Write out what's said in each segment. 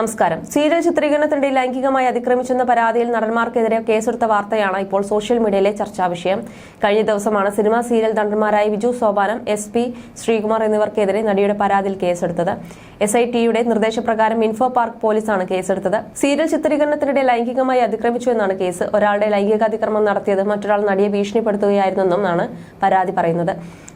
നമസ്കാരം. സീരിയൽ ചിത്രീകരണത്തിനിടെ ലൈംഗികമായി അതിക്രമിച്ചെന്ന പരാതിയിൽ നടന്മാർക്കെതിരെ കേസെടുത്ത വാർത്തയാണ് ഇപ്പോൾ സോഷ്യൽ മീഡിയയിലെ ചർച്ചാ വിഷയം. കഴിഞ്ഞ ദിവസമാണ് സിനിമാ സീരിയൽ നടന്മാരായ വിജു സോപാനം എസ് പി ശ്രീകുമാർ എന്നിവർക്കെതിരെ നടിയുടെ പരാതിയിൽ കേസെടുത്തത്. എസ് ഐ ടിയുടെ നിർദ്ദേശപ്രകാരം ഇൻഫോ പാർക്ക് പോലീസാണ് കേസെടുത്തത്. സീരിയൽ ചിത്രീകരണത്തിനിടെ ലൈംഗികമായി അതിക്രമിച്ചു എന്നാണ് കേസ്. ഒരാളുടെ ലൈംഗികാതിക്രമം നടത്തിയത് മറ്റൊരാൾ നടിയെ ഭീഷണിപ്പെടുത്തുകയായിരുന്നെന്നാണ് പരാതി പറയുന്നത്.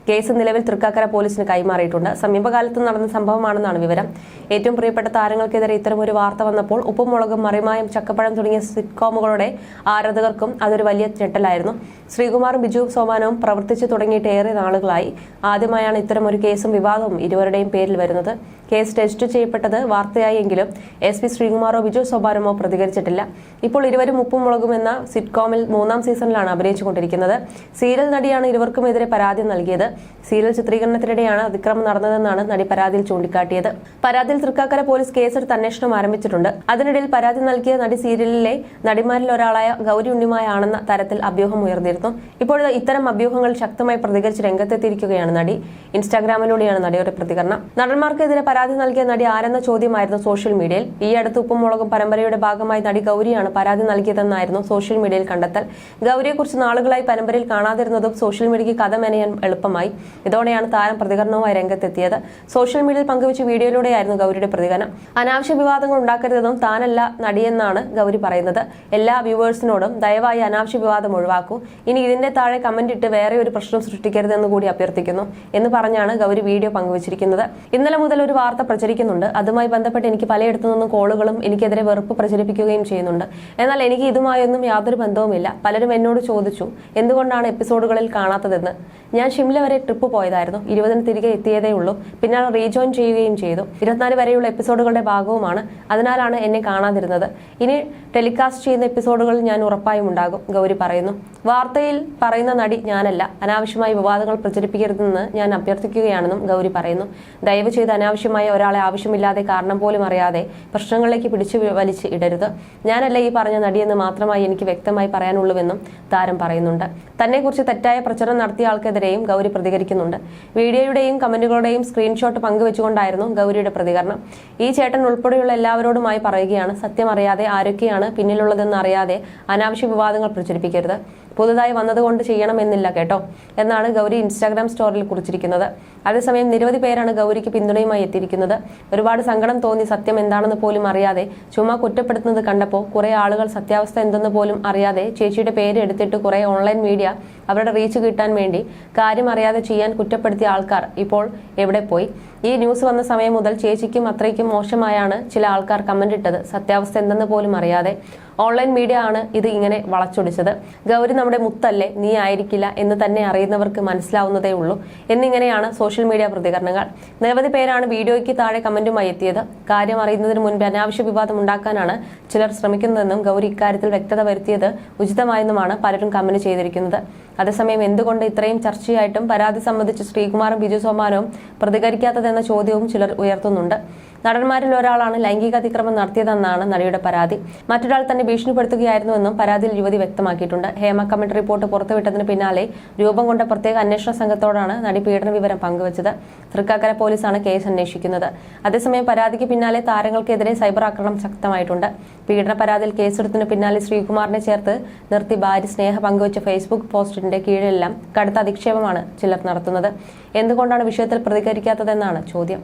കേസ് നിലവിൽ തൃക്കാക്കര പോലീസിന് കൈമാറിയിട്ടുണ്ട്. സമീപകാലത്ത് നടന്ന സംഭവമാണെന്നാണ് വിവരം. ഏറ്റവും പ്രിയപ്പെട്ട താരങ്ങൾക്കെതിരെ ഇത്തരമൊരു വാർത്ത വന്നപ്പോൾ ഉപ്പുമുളകും മറിമായും ചക്കപ്പഴം തുടങ്ങിയ സിറ്റ്കോമുകളുടെ ആരാധകർക്കും അതൊരു വലിയ ഞെട്ടലായിരുന്നു. ശ്രീകുമാറും ബിജു സോമാനവും പ്രവർത്തിച്ചു തുടങ്ങിയിട്ട് ഏറെ നാളുകളായി. ആദ്യമായാണ് ഇത്തരമൊരു കേസും വിവാദവും ഇരുവരുടെയും പേരിൽ വരുന്നത്. കേസ് രജിസ്റ്റർ ചെയ്യപ്പെട്ടത് വാർത്തയായെങ്കിലും എസ് പി ശ്രീകുമാറോ ബിജു സോപാനമോ പ്രതികരിച്ചിട്ടില്ല. ഇപ്പോൾ ഇരുവരും ഉപ്പും മുളകും എന്ന സിറ്റ്കോമിൽ മൂന്നാം സീസണിലാണ് അഭിനയിച്ചുകൊണ്ടിരിക്കുന്നത്. സീരിയൽ നടിയാണ് ഇരുവർക്കുമെതിരെ പരാതി നൽകിയത്. സീരിയൽ ചിത്രീകരണത്തിനിടെയാണ് അതിക്രമം നടന്നതെന്നാണ് നടി പരാതിയിൽ ചൂണ്ടിക്കാട്ടിയത്. പരാതിയിൽ തൃക്കാക്കര പോലീസ് കേസെടുത്ത് അന്വേഷണം ആരംഭിച്ചിട്ടുണ്ട്. അതിനിടയിൽ പരാതി നൽകിയ നടി സീരിയലിലെ നടിമാരിൽ ഒരാളായ ഗൗരി ഉണ്ണിമായാണെന്ന തരത്തിൽ അഭ്യൂഹം ഉയർന്നിരുന്നു. ഇപ്പോൾ ഇത്തരം അഭ്യൂഹങ്ങൾ ശക്തമായി പ്രതികരിച്ച് രംഗത്തെത്തിയിരിക്കുകയാണ് നടി. ഇൻസ്റ്റാഗ്രാമിലൂടെയാണ് നടിയുടെ പ്രതികരണം. നടന്മാർക്കെതിരെ പരാതി നൽകിയ നടി ആരെന്ന ചോദ്യമായിരുന്നു സോഷ്യൽ മീഡിയയിൽ. ഈ അടുത്ത് ഉപ്പുമുളകും പരമ്പരയുടെ ഭാഗമായി നടി ഗൗരിയാണ് പരാതി നൽകിയതെന്നായിരുന്നു സോഷ്യൽ മീഡിയയിൽ കണ്ടെത്തൽ. ഗൗരിയെക്കുറിച്ച് നാളുകളായി പരമ്പരയിൽ കാണാതിരുന്നതും സോഷ്യൽ മീഡിയയ്ക്ക് കഥ മെനയാൻ എളുപ്പമായി. ഇതോടെയാണ് താരം പ്രതികരണവുമായി രംഗത്തെത്തിയത്. സോഷ്യൽ മീഡിയയിൽ പങ്കുവച്ച വീഡിയോയിലൂടെയായിരുന്നു ഗൗരിയുടെ പ്രതികരണം. അനാവശ്യ വിവാദങ്ങൾ ഉണ്ടാക്കരുതെന്നും താനല്ല നടിയെന്നാണ് ഗൗരി പറയുന്നത്. എല്ലാ വ്യൂവേഴ്സിനോടും ദയവായി അനാവശ്യ വിവാദം ഒഴിവാക്കൂ. ഇനി ഇതിന്റെ താഴെ കമന്റ് ഇട്ട് വേറെ ഒരു പ്രശ്നം സൃഷ്ടിക്കരുതെന്ന് കൂടി അഭ്യർത്ഥിക്കുന്നു എന്ന് പറഞ്ഞാണ് ഗൗരി വീഡിയോ പങ്കുവച്ചിരിക്കുന്നത്. ഇന്നലെ മുതൽ ഒരു വാർത്ത പ്രചരിക്കുന്നുണ്ട്. അതുമായി ബന്ധപ്പെട്ട് എനിക്ക് പലയിടത്തു നിന്നും കോളുകളും എനിക്കെതിരെ വെറുപ്പ് പ്രചരിപ്പിക്കുകയും ചെയ്യുന്നുണ്ട്. എന്നാൽ എനിക്ക് ഇതുമായൊന്നും യാതൊരു ബന്ധവുമില്ല. പലരും എന്നോട് ചോദിച്ചു എന്തുകൊണ്ടാണ് എപ്പിസോഡുകളിൽ കാണാത്തതെന്ന്? ഞാൻ ഷിംല വരെ ട്രിപ്പ് പോയതായിരുന്നു. ഇരുപതിന് തിരികെ എത്തിയതേ ഉള്ളൂ. പിന്നാലെ റീജോയിൻ ചെയ്യുകയും ചെയ്തു. ഇരുപത്തിനാല് വരെയുള്ള എപ്പിസോഡുകളുടെ ഭാഗവുമാണ്. അതിനാലാണ് എന്നെ കാണാതിരുന്നത്. ഇനി ടെലികാസ്റ്റ് ചെയ്യുന്ന എപ്പിസോഡുകളിൽ ഞാൻ ഉറപ്പായും ഉണ്ടാകും ഗൗരി പറയുന്നു. വാർത്തയിൽ പറയുന്ന നടി ഞാനല്ല. അനാവശ്യമായി വിവാദങ്ങൾ പ്രചരിപ്പിക്കരുതെന്ന് ഞാൻ അഭ്യർത്ഥിക്കുകയാണെന്നും ഗൗരി പറയുന്നു. ദയവ് ചെയ്ത് അനാവശ്യമായ ഒരാളെ ആവശ്യമില്ലാതെ കാരണം പോലും അറിയാതെ പ്രശ്നങ്ങളിലേക്ക് പിടിച്ചു വലിച്ച് ഇടരുത്. ഞാനല്ല ഈ പറഞ്ഞ നടിയെന്ന് മാത്രമായി എനിക്ക് വ്യക്തമായി പറയാനുള്ളൂവെന്നും താരം പറയുന്നുണ്ട്. തന്നെക്കുറിച്ച് തെറ്റായ പ്രചരണം നടത്തിയ ആൾക്കെതിരെയും ഗൗരി പ്രതികരിക്കുന്നുണ്ട്. വീഡിയോയുടെയും കമന്റുകളുടെയും സ്ക്രീൻഷോട്ട് പങ്കുവെച്ചുകൊണ്ടായിരുന്നു ഗൗരിയുടെ പ്രതികരണം. ഈ ചേട്ടൻ ഉൾപ്പെടെയുള്ള എല്ലാവരോടുമായി പറയുകയാണ് സത്യം അറിയാതെ ആരൊക്കെയാണ് പിന്നിലുള്ളതെന്ന് അറിയാതെ അനാവശ്യ വിവാദങ്ങൾ പ്രചരിപ്പിക്കരുത്. പുതുതായി വന്നതുകൊണ്ട് ചെയ്യണമെന്നില്ല കേട്ടോ എന്നാണ് ഗൗരി ഇൻസ്റ്റാഗ്രാം സ്റ്റോറിൽ കുറിച്ചിരിക്കുന്നത്. അതേസമയം നിരവധി പേരാണ് ഗൗരിക്ക് പിന്തുണയുമായി എത്തിയിരിക്കുന്നത്. ഒരുപാട് സങ്കടം തോന്നി സത്യം എന്താണെന്ന് പോലും അറിയാതെ ചുമ്മാ കുറ്റപ്പെടുത്തുന്നത് കണ്ടപ്പോൾ കുറെ ആളുകൾ സത്യാവസ്ഥ എന്തെന്ന് പോലും അറിയാതെ ചേച്ചിയുടെ പേര് എടുത്തിട്ട് കുറെ ഓൺലൈൻ മീഡിയ അവരുടെ റീച്ച് കിട്ടാൻ വേണ്ടി കാര്യം അറിയാതെ ചെയ്യാൻ കുറ്റപ്പെടുത്തിയ ആൾക്കാർ ഇപ്പോൾ എവിടെ പോയി? ഈ ന്യൂസ് വന്ന സമയം മുതൽ ചേച്ചിക്കും അത്രയ്ക്കും മോശമായാണ് ചില ആൾക്കാർ കമന്റ് ഇട്ടത്. സത്യാവസ്ഥ എന്തെന്ന് പോലും അറിയാതെ ഓൺലൈൻ മീഡിയ ആണ് ഇത് ഇങ്ങനെ വളച്ചൊടിച്ചത്. ഗൗരി നമ്മുടെ മുത്തല്ലേ നീ ആയിരിക്കില്ല എന്ന് തന്നെ അറിയുന്നവർക്ക് മനസ്സിലാവുന്നതേ ഉള്ളൂ. എന്നിങ്ങനെയാണ് സോഷ്യൽ മീഡിയ പ്രതികരണങ്ങൾ. നിരവധി പേരാണ് വീഡിയോയ്ക്ക് താഴെ കമന്റുമായി എത്തിയത്. കാര്യം അറിയുന്നതിന് മുൻപ് അനാവശ്യ വിവാദം ഉണ്ടാക്കാനാണ് ചിലർ ശ്രമിക്കുന്നതെന്നും ഗൗരി ഇക്കാര്യത്തിൽ വ്യക്തത വരുത്തിയത് ഉചിതമായെന്നുമാണ് പലരും കമന്റ് ചെയ്തിരിക്കുന്നത്. അതേസമയം എന്തുകൊണ്ട് ഇത്രയും ചർച്ചയായിട്ടും പരാതി സംബന്ധിച്ച് ശ്രീകുമാറും ബിജു സോമാനവും പ്രതികരിക്കാത്തതെന്ന ചോദ്യവും ചിലർ ഉയർത്തുന്നുണ്ട്. നടന്മാരിൽ ഒരാളാണ് ലൈംഗിക അതിക്രമം നടത്തിയതെന്നാണ് നടിയുടെ പരാതി. മറ്റൊരാൾ തന്നെ ഭീഷണിപ്പെടുത്തുകയായിരുന്നുവെന്നും പരാതിയിൽ യുവതി വ്യക്തമാക്കിയിട്ടുണ്ട്. ഹേമ കമ്മിറ്റി റിപ്പോർട്ട് പുറത്തുവിട്ടതിന് പിന്നാലെ രൂപം കൊണ്ട പ്രത്യേക അന്വേഷണ സംഘത്തോടാണ് നടി പീഡന വിവരം പങ്കുവച്ചത്. തൃക്കാക്കര പോലീസാണ് കേസ് അന്വേഷിക്കുന്നത്. അതേസമയം പരാതിക്ക് പിന്നാലെ താരങ്ങൾക്കെതിരെ സൈബർ ആക്രമണം ശക്തമായിട്ടുണ്ട്. പീഡന പരാതിയിൽ കേസെടുത്തതിന് പിന്നാലെ ശ്രീകുമാറിനെ ചേർത്ത് നിർത്തി ഭാര്യ സ്നേഹ പങ്കുവച്ച ഫേസ്ബുക്ക് പോസ്റ്റിന്റെ കീഴിലെല്ലാം കടുത്ത അധിക്ഷേപമാണ് ചിലർ നടത്തുന്നത്. എന്തുകൊണ്ടാണ് വിഷയത്തിൽ പ്രതികരിക്കാത്തതെന്നാണ് ചോദ്യം.